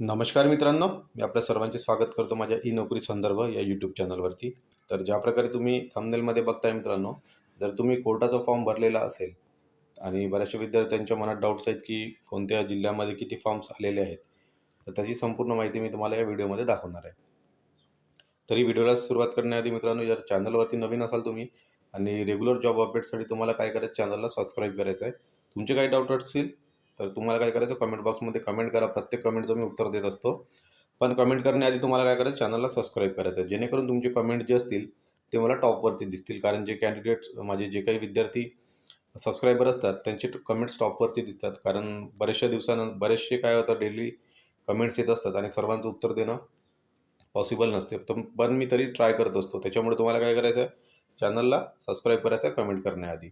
नमस्कार मित्रांनो मी आपल्या सर्वांचे स्वागत करतो माझ्या ई नोकरी संदर्भ या यूट्यूब चॅनलवरती तर ज्या प्रकारे तुम्ही थंबनेलमध्ये बघताय मित्रांनो जर तुम्ही कोर्टाचा फॉर्म भरलेला असेल आणि बऱ्याचशा विद्यार्थ्यांच्या मनात डाऊट्स आहेत की कोणत्या जिल्ह्यामध्ये किती फॉर्म्स आलेले आहेत तर त्याची संपूर्ण माहिती मी तुम्हाला या व्हिडिओमध्ये दाखवणार आहे. तरी व्हिडिओला सुरुवात करण्याआधी मित्रांनो जर चॅनलवरती नवीन असाल तुम्ही आणि रेग्युलर जॉब अपडेटसाठी तुम्हाला काय करायचं चॅनलला सबस्क्राईब करायचं आहे तुमचे काही डाऊट असतील तर तुम्हाला काय करायचं कमेंट बॉक्समध्ये कमेंट करा. प्रत्येक कमेंटचं मी उत्तर देत असतो. पण कमेंट करण्याआधी तुम्हाला काय करायचं चॅनलला सबस्क्राईब करायचं. आहे जेणेकरून तुमचे कमेंट जे असतील ते मला टॉपवरती दिसतील. कारण जे कॅन्डिडेट्स माझे जे काही विद्यार्थी सबस्क्रायबर असतात त्यांचे कमेंट्स टॉपवरती दिसतात. कारण बऱ्याचशा दिवसानं बरेचसे काय होतं डेली कमेंट्स येत असतात आणि सर्वांचं उत्तर देणं पॉसिबल नसते. तर पण मी तरी ट्राय करत असतो. त्याच्यामुळे तुम्हाला काय करायचं आहे चॅनलला सबस्क्राईब करायचं आहे कमेंट करण्याआधी.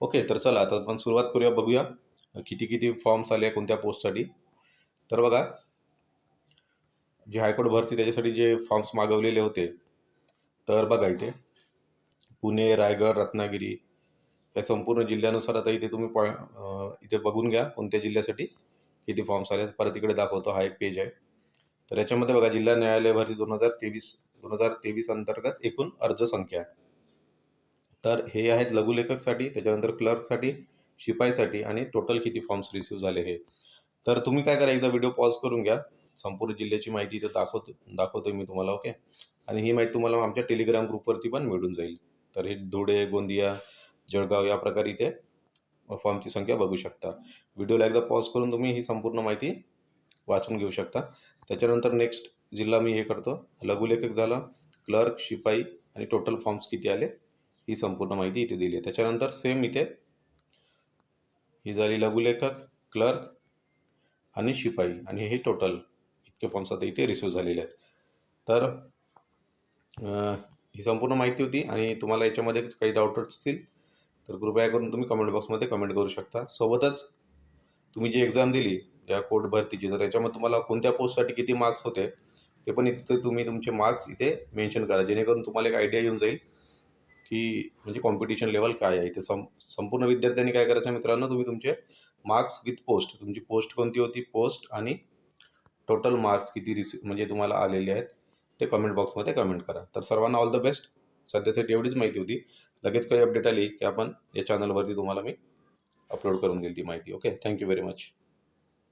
ओके तर चला आता आपण सुरुवात करूया बघूया. किती किती फॉर्म्स आले कोणत्या पोस्टसाठी तर बघा जे हायकोर्ट भरती त्याच्यासाठी जे फॉर्म्स मागवलेले होते तर बघा इथे पुणे रायगड रत्नागिरी या संपूर्ण जिल्ह्यानुसार आता इथे तुम्ही पॉईंट इथे बघून घ्या कोणत्या जिल्ह्यासाठी किती फॉर्म्स आले. परत इकडे दाखवतो हा एक पेज आहे. तर याच्यामध्ये बघा जिल्हा न्यायालय भरती दोन हजार तेवीस दोन हजार तेवीस अंतर्गत एकूण अर्ज संख्या. तर हे आहेत लघुलेखकसाठी त्याच्यानंतर क्लर्कसाठी शिपाईसाठी आणि टोटल किती फॉर्म्स रिसीव्ह झाले हे. तर तुम्ही काय करा एकदा व्हिडिओ पॉज करून घ्या. संपूर्ण जिल्ह्याची माहिती इथं दाखवतो दाखवतो मी तुम्हाला ओके आणि ही माहिती तुम्हाला आमच्या टेलिग्राम ग्रुपवरती पण मिळून जाईल. तर हे धुळे गोंदिया जळगाव या प्रकारे इथे फॉर्मची संख्या बघू शकता. व्हिडिओला एकदा पॉज करून तुम्ही ही संपूर्ण माहिती वाचून घेऊ शकता. त्याच्यानंतर नेक्स्ट जिल्हा मी हे करतो. लघुलेखक झाला क्लर्क शिपाई आणि टोटल फॉर्म्स किती आले ही संपूर्ण माहिती इथे दिली आहे. त्याच्यानंतर सेम इथे ही झाली लघुलेखक क्लर्क आणि शिपाई. आणि हे टोटल इतके फॉर्म्स आता इथे रिसिव्ह झालेले आहेत. तर ही संपूर्ण माहिती होती आणि तुम्हाला याच्यामध्ये काही डाऊट असतील तर कृपया करून तुम्ही कमेंट बॉक्समध्ये कमेंट करू शकता. सोबतच तुम्ही जी एक्झाम दिली या कोर्ट भरतीची तर त्याच्यामध्ये तुम्हाला कोणत्या पोस्टसाठी किती मार्क्स होते ते पण इथे तुम्ही तुमचे मार्क्स इथे मेन्शन करा. जेणेकरून तुम्हाला एक आयडिया येऊन जाईल. की म्हणजे कॉम्पिटिशन लेवल काय आहे? इथे सं संपूर्ण विद्यार्थ्यांनी काय करायचं मित्रांनो? तुम्ही तुमचे मार्क्स विथ पोस्ट तुमची पोस्ट कोणती होती? पोस्ट आणि टोटल मार्क्स किती रिसिव म्हणजे तुम्हाला आलेले आहेत? ते कमेंट बॉक्समध्ये कमेंट करा. तर सर्वांना ऑल द बेस्ट सध्यासाठी एवढीच माहिती होती. लगेच काही अपडेट आली की आपण या चॅनलवरती तुम्हाला मी अपलोड करून देईल ती माहिती. Okay thank you very much